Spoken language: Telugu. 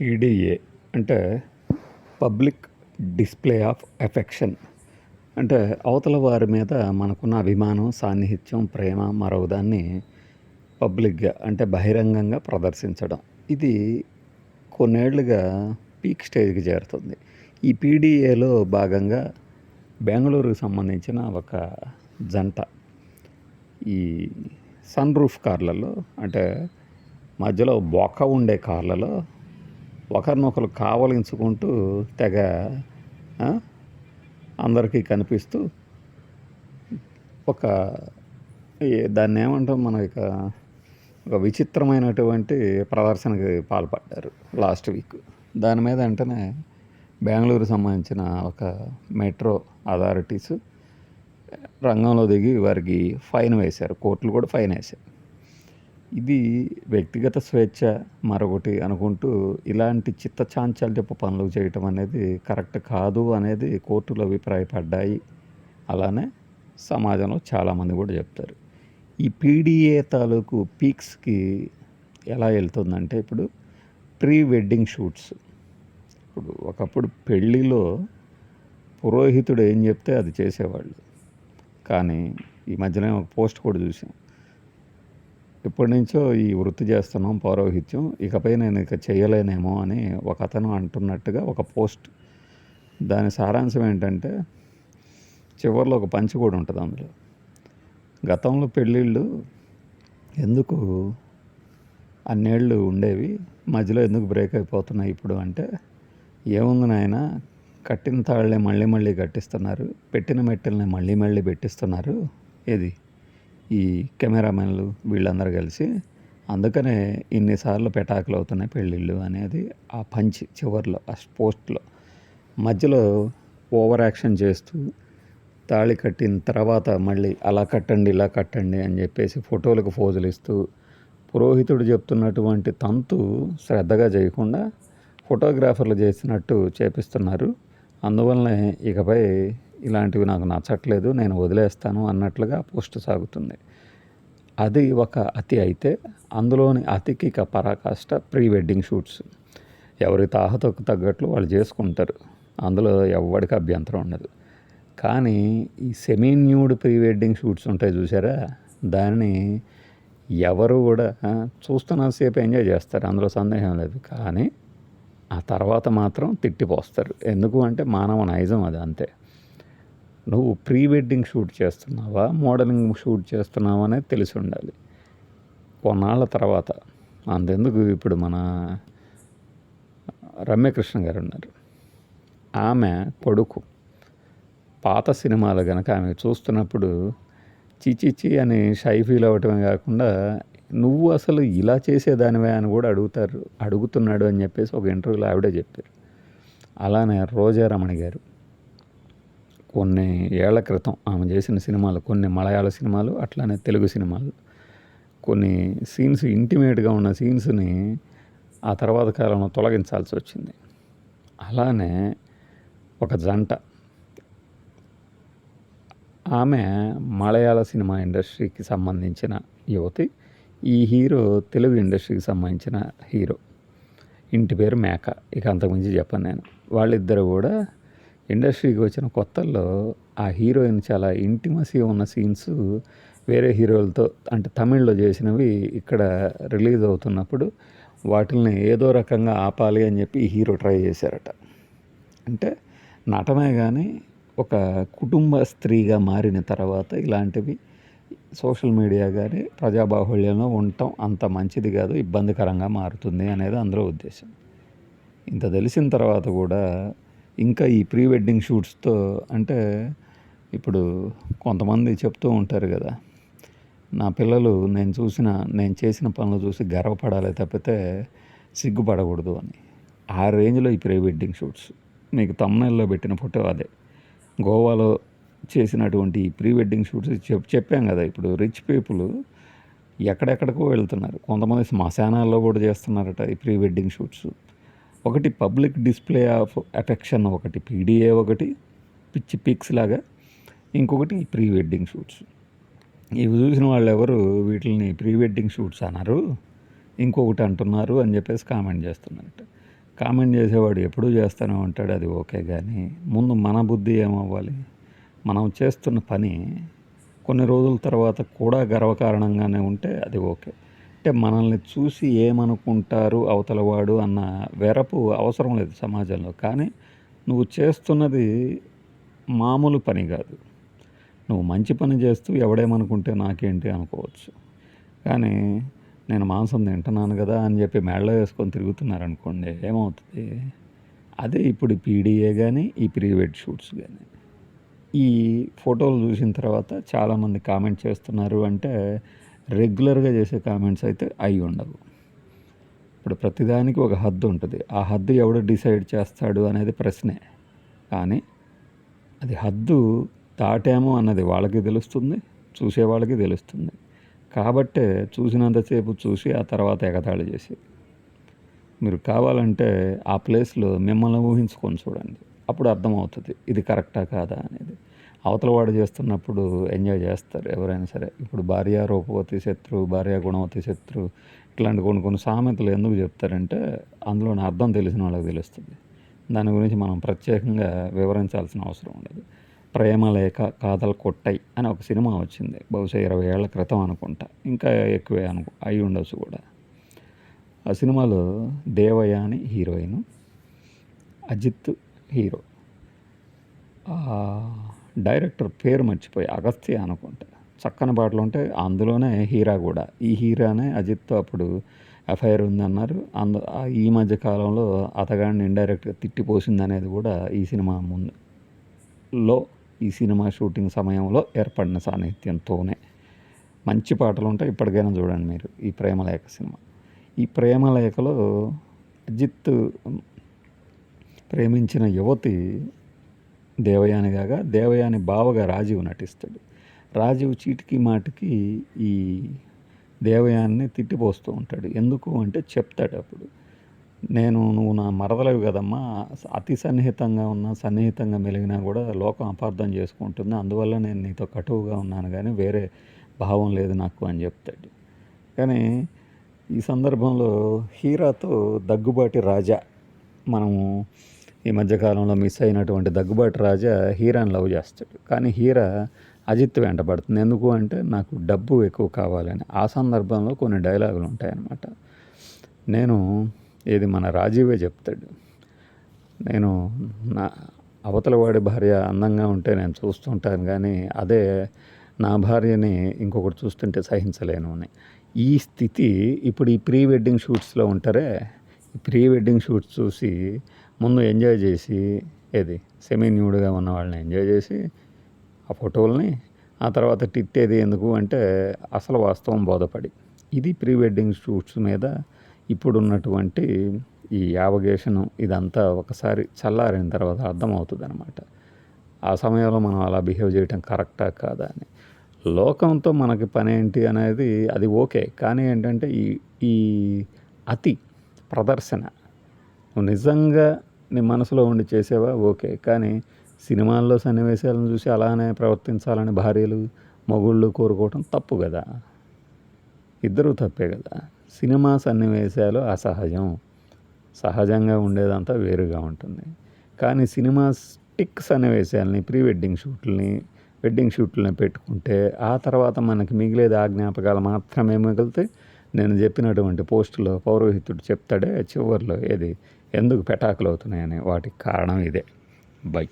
పీడిఏ అంటే పబ్లిక్ డిస్ప్లే ఆఫ్ ఎఫెక్షన్. అంటే అవతల వారి మీద మనకున్న అభిమానం సాన్నిహిత్యం ప్రేమ మరొకదాన్ని పబ్లిక్గా అంటే బహిరంగంగా ప్రదర్శించడం. ఇది కొన్నేళ్ళుగా పీక్ స్టేజ్కి చేరుతుంది. ఈ పీడిఏలో భాగంగా బెంగళూరుకు సంబంధించిన ఒక జంట ఈ సన్ రూఫ్ కార్లలో అంటే మధ్యలో బొక్క ఉండే కార్లలో ఒకరినొకరు కావలించుకుంటూ తెగ అందరికీ కనిపిస్తూ ఒక దాన్ని ఏమంటాం మన ఇక ఒక విచిత్రమైనటువంటి ప్రదర్శనకి పాల్పడ్డారు లాస్ట్ వీక్. దాని మీద వెంటనే బెంగళూరు సంబంధించిన ఒక మెట్రో అథారిటీస్ రంగంలో దిగి వారికి ఫైన్ వేశారు కోర్టులు కూడా ఫైన్ వేశారు. ఇది వ్యక్తిగత స్వేచ్ఛ మరొకటి అనుకుంటూ ఇలాంటి చిత్త చాంచల్యపు పనులు చేయటం అనేది కరెక్ట్ కాదు అనేది కోర్టులు అభిప్రాయపడ్డాయి. అలానే సమాజంలో చాలామంది కూడా చెప్తారు. ఈ పీడిఏ తాలూకు పీక్స్కి ఎలా వెళ్తుందంటే ఇప్పుడు ప్రీ వెడ్డింగ్ షూట్స్. ఇప్పుడు ఒకప్పుడు పెళ్ళిలో పురోహితుడు ఏం చెప్తే అది చేసేవాళ్ళు. కానీ ఈ మధ్యనే ఒక పోస్ట్ కూడా చూసాం. ఇప్పటి నుంచో ఈ వృత్తి చేస్తున్నాం పౌరోహిత్యం. ఇకపై నేను ఇక చేయలేనేమో అని ఒక అతను అంటున్నట్టుగా ఒక పోస్ట్. దాని సారాంశం ఏంటంటే చివరిలో ఒక పంచి కూడా ఉంటుంది అందులో. గతంలో పెళ్ళిళ్ళు ఎందుకు అన్నేళ్ళు ఉండేవి మధ్యలో ఎందుకు బ్రేక్ అయిపోతున్నాయి ఇప్పుడు అంటే ఏముంది నాయన కట్టిన తాళ్ళే మళ్ళీ మళ్ళీ కట్టిస్తున్నారు పెట్టిన మెట్టెల్ని మళ్ళీ మళ్ళీ పెట్టిస్తున్నారు ఏది? ఈ కెమెరామెన్లు వీళ్ళందరూ కలిసి అందుకనే ఇన్నిసార్లు పెటాకులు అవుతున్నాయి పెళ్ళిళ్ళు అనేది ఆ పంచి చివరిలో ఆ పోస్ట్లో. మధ్యలో ఓవర్ యాక్షన్ చేస్తూ తాళి కట్టిన తర్వాత మళ్ళీ అలా కట్టండి ఇలా కట్టండి అని చెప్పేసి ఫోటోలకు ఫోజులు ఇస్తూ పురోహితుడు చెప్తున్నటువంటి తంతు శ్రద్ధగా చేయకుండా ఫోటోగ్రాఫర్లు చేసినట్టు చేపిస్తున్నారు. అందువలనే ఇకపై ఇలాంటివి నాకు నచ్చట్లేదు నేను వదిలేస్తాను అన్నట్లుగా పోస్ట్ సాగుతుంది. అది ఒక అతి అయితే అందులోని అతికి ఇక పరాకాష్ట ప్రీ వెడ్డింగ్ షూట్స్. ఎవరి తాహతకు తగ్గట్లు వాళ్ళు చేసుకుంటారు. అందులో ఎవరికి అభ్యంతరం ఉండదు. కానీ ఈ semi nude pre wedding shoots ఉంటాయి చూసారా దాన్ని ఎవరు కూడా ఆ, చూస్తున్నంతసేపు ఎంజాయ్ చేస్తారు అందులో సందేహం లేదు. కానీ ఆ తర్వాత మాత్రం తిట్టిపోస్తారు. ఎందుకు అంటే మానవ నైజం అది అంతే. నువ్వు ప్రీ వెడ్డింగ్ షూట్ చేస్తున్నావా? మోడలింగ్ షూట్ చేస్తున్నావా అనేది తెలిసి ఉండాలి కొన్నాళ్ళ తర్వాత. అంతెందుకు ఇప్పుడు మన రమ్యకృష్ణ గారు ఉన్నారు ఆమె కొడుకు పాత సినిమాలు కనుక ఆమె చూస్తున్నప్పుడు చిచిచి అని షై ఫీల్ అవ్వటమే కాకుండా నువ్వు అసలు ఇలా చేసేదానివే అని కూడా అడుగుతారు అడుగుతున్నాడు అని చెప్పేసి ఒక ఇంటర్వ్యూలో ఆవిడే చెప్పారు. అలానే రోజారమణి గారు. కొన్ని ఏళ్ళ క్రితం ఆమె చేసిన సినిమాలు కొన్ని మలయాళ సినిమాలు అట్లానే తెలుగు సినిమాలు. కొన్ని సీన్స్ ఇంటిమేట్గా ఉన్న సీన్స్ని ఆ తర్వాత కాలంలో తొలగించాల్సి వచ్చింది. అలానే ఒక జంట. ఆమె మలయాళ సినిమా ఇండస్ట్రీకి సంబంధించిన యువతి ఈ హీరో తెలుగు ఇండస్ట్రీకి సంబంధించిన హీరో. ఇంటి పేరు మేక. ఇక అంతకుమించి చెప్పను నేను. వాళ్ళిద్దరు కూడా ఇండస్ట్రీకి వచ్చిన కొత్తల్లో ఆ హీరోయిన్ చాలా ఇంటిమసీ ఉన్న సీన్స్ వేరే హీరోలతో అంటే తమిళ్ళో చేసినవి ఇక్కడ రిలీజ్ అవుతున్నప్పుడు వాటిని ఏదో రకంగా ఆపాలి అని చెప్పి హీరో ట్రై చేశారట. అంటే నటనే కానీ ఒక కుటుంబ స్త్రీగా మారిన తర్వాత ఇలాంటివి సోషల్ మీడియా కానీ ప్రజాబాహుళ్యంలో ఉండటం అంత మంచిది కాదు ఇబ్బందికరంగా మారుతుంది అనేది అందరూ ఉద్దేశం. ఇంత తెలిసిన తర్వాత కూడా ఇంకా ఈ ప్రీ వెడ్డింగ్ షూట్స్తో అంటే ఇప్పుడు కొంతమంది చెప్తూ ఉంటారు కదా నా పిల్లలు నేను చూసిన నేను చేసిన పనులు చూసి గర్వపడాలి తప్పితే సిగ్గుపడకూడదు అని. ఆ రేంజ్లో ఈ ప్రీ వెడ్డింగ్ షూట్స్. మీకు తమ్నెల్లో పెట్టిన ఫోటో అదే. గోవాలో చేసినటువంటి ఈ ప్రీ వెడ్డింగ్ షూట్స్ చెప్ చెప్పాం కదా ఇప్పుడు రిచ్ పీపుల్ ఎక్కడెక్కడికో వెళ్తున్నారు. కొంతమంది శ్మశానాల్లో కూడా చేస్తున్నారట ఈ ప్రీ వెడ్డింగ్ షూట్స్. ఒకటి పబ్లిక్ డిస్ప్లే ఆఫ్ అఫెక్షన్ ఒకటి పీడిఏ ఒకటి పిచ్చి పిక్స్ లాగా. ఇంకొకటి ప్రీ వెడ్డింగ్ షూట్స్. ఇవి చూసిన వాళ్ళు ఎవరు వీటిని ప్రీ వెడ్డింగ్ షూట్స్ అన్నారు. ఇంకొకటి అంటున్నారు అని చెప్పేసి కామెంట్ చేస్తున్నారట. కామెంట్ చేసేవాడు ఎప్పుడూ చేస్తూనే ఉంటాడు అది ఓకే కానీ ముందు మన బుద్ధి ఏమవ్వాలి? మనం చేస్తున్న పని కొన్ని రోజుల తర్వాత కూడా గర్వకారణంగానే ఉంటే అది ఓకే. అంటే మనల్ని చూసి ఏమనుకుంటారు అవతలవాడు అన్న వెరపు అవసరం లేదు సమాజంలో. కానీ నువ్వు చేస్తున్నది మామూలు పని కాదు. నువ్వు మంచి పని చేస్తూ ఎవడేమనుకుంటే నాకేంటి అనుకోవచ్చు. కానీ నేను మాంసం తింటున్నాను కదా అని చెప్పి మెడలో వేసుకొని తిరుగుతున్నారనుకోండి ఏమవుతుంది? అదే ఇప్పుడు పీడిఏ కానీ ఈ ప్రీవెడ్ షూట్స్ కానీ ఈ ఫోటోలు చూసిన తర్వాత చాలామంది కామెంట్ చేస్తున్నారు అంటే రెగ్యులర్గా చేసే కామెంట్స్ అయితే అయి ఉండవు. ఇప్పుడు ప్రతిదానికి ఒక హద్దు ఉంటుంది. ఆ హద్దు ఎవడు డిసైడ్ చేస్తాడు అనేది ప్రశ్నే. కానీ అది హద్దు దాటాము అన్నది వాళ్ళకి తెలుస్తుంది చూసే వాళ్ళకి తెలుస్తుంది. కాబట్టే చూసినంతసేపు చూసి ఆ తర్వాత ఎగతాళి చేసి. మీరు కావాలంటే ఆ ప్లేస్లో మిమ్మల్ని ఊహించుకొని చూడండి. అప్పుడు అర్థమవుతుంది ఇది కరెక్టా కాదా అనేది. అవతల వాడు చేస్తున్నప్పుడు ఎంజాయ్ చేస్తారు ఎవరైనా సరే. ఇప్పుడు భార్య రూపవతి శత్రు భార్య గుణవతి శత్రు ఇట్లాంటి కొన్ని కొన్ని సామెతలు ఎందుకు చెప్తారంటే అందులోని అర్థం తెలిసిన వాళ్ళకి తెలుస్తుంది. దాని గురించి మనం ప్రత్యేకంగా వివరించాల్సిన అవసరం ఉండదు. ప్రేమ లేక కాదల కొట్టై అని ఒక సినిమా వచ్చింది. బహుశా ఇరవై ఏళ్ళ క్రితం అనుకుంటా. ఇంకా ఎక్కువే అనుకు అయి ఉండొచ్చు కూడా. ఆ సినిమాలో దేవయ్య అని హీరోయిన్ అజిత్ హీరో. డైరెక్టర్ పేరు మర్చిపోయి అగస్త్య అనుకుంటా. చక్కని పాటలు ఉంటే అందులోనే హీరా కూడా. ఈ హీరానే అజిత్తో అప్పుడు ఎఫ్ఐఆర్ ఉందన్నారు. అందు ఈ మధ్య కాలంలో అతగాడిని ఇండైరెక్ట్గా తిట్టిపోసింది అనేది కూడా ఈ సినిమా ముందు లో ఈ సినిమా షూటింగ్ సమయంలో ఏర్పడిన సాన్నిహిత్యంతోనే. మంచి పాటలు ఉంటాయి. ఇప్పటికైనా చూడండి మీరు. ఈ ప్రేమలేఖ సినిమా. ఈ ప్రేమలేఖలో అజిత్ ప్రేమించిన యువతి దేవయాని కాగా దేవయాని బావగా రాజీవ్ నటిస్తాడు. రాజీవ్ చీటికి మాటికి ఈ దేవయాన్ని తిట్టిపోస్తూ ఉంటాడు. ఎందుకు అంటే చెప్తాడు అప్పుడు. నేను నువ్వు నా మరదలవి కదమ్మా. అతి సన్నిహితంగా ఉన్నా సన్నిహితంగా మెలిగినా కూడా లోకం అపార్థం చేసుకుంటుంది. అందువల్ల నేను నీతో కటువుగా ఉన్నాను కానీ వేరే భావం లేదు నాకు అని చెప్తాడు. కానీ ఈ సందర్భంలో హీరాతో దగ్గుబాటి రాజా మనము ఈ మధ్యకాలంలో మిస్ అయినటువంటి దగ్గుబాటి రాజా హీరాని లవ్ చేస్తాడు. కానీ హీరా అజిత్ వెంటబడుతుంది ఎందుకు అంటే నాకు డబ్బు ఎక్కువ కావాలని. ఆ సందర్భంలో కొన్ని డైలాగులు ఉంటాయన్నమాట. నేను ఇది మన రాజీవే చెప్తాడు. నేను నా అవతలవాడి భార్య అందంగా ఉంటే నేను చూస్తుంటాను కానీ అదే నా భార్యని ఇంకొకటి చూస్తుంటే సహించలేను అని. ఈ స్థితి ఇప్పుడు ఈ ప్రీ వెడ్డింగ్ షూట్స్లో ఉంటారే? ఈ ప్రీ వెడ్డింగ్ షూట్స్ చూసి ముందు ఎంజాయ్ చేసి ఏది సెమీ న్యూడ్గా ఉన్న వాళ్ళని ఎంజాయ్ చేసి ఆ ఫోటోల్ని ఆ తర్వాత తిట్టేది ఎందుకు అంటే అసలు వాస్తవం బోధపడి. ఇది ప్రీ వెడ్డింగ్ షూట్స్ మీద ఇప్పుడున్నటువంటి ఈ యావగేషను ఇదంతా ఒకసారి చల్లారిన తర్వాత అర్థమవుతుంది అనమాట ఆ సమయంలో మనం అలా బిహేవ్ చేయటం కరెక్టా కాదా అని. లోకంతో మనకి పని ఏంటి అనేది అది ఓకే. కానీ ఏంటంటే ఈ ఈ అతి ప్రదర్శన నిజంగా నీ మనసులో ఉండి చేసేవా? ఓకే. కానీ సినిమాల్లో సన్నివేశాలను చూసి అలానే ప్రవర్తించాలని భార్యలు మొగుళ్ళు కోరుకోవటం తప్పు కదా. ఇద్దరూ తప్పే కదా. సినిమా సన్నివేశాలు అసహజం. సహజంగా ఉండేదంతా వేరుగా ఉంటుంది. కానీ సినిమా స్టిక్ సన్నివేశాలని ప్రీ వెడ్డింగ్ షూట్లని వెడ్డింగ్ షూట్లని పెట్టుకుంటే ఆ తర్వాత మనకి మిగిలేది ఆ జ్ఞాపకాలు మాత్రమే మిగిలితే నేను చెప్పినటువంటి పోస్టులో పౌరోహితుడు చెప్తాడే చివరిలో ఏది? ఎందుకు పెటాకులు అవుతున్నాయని వాటికి కారణం ఇదే. బై.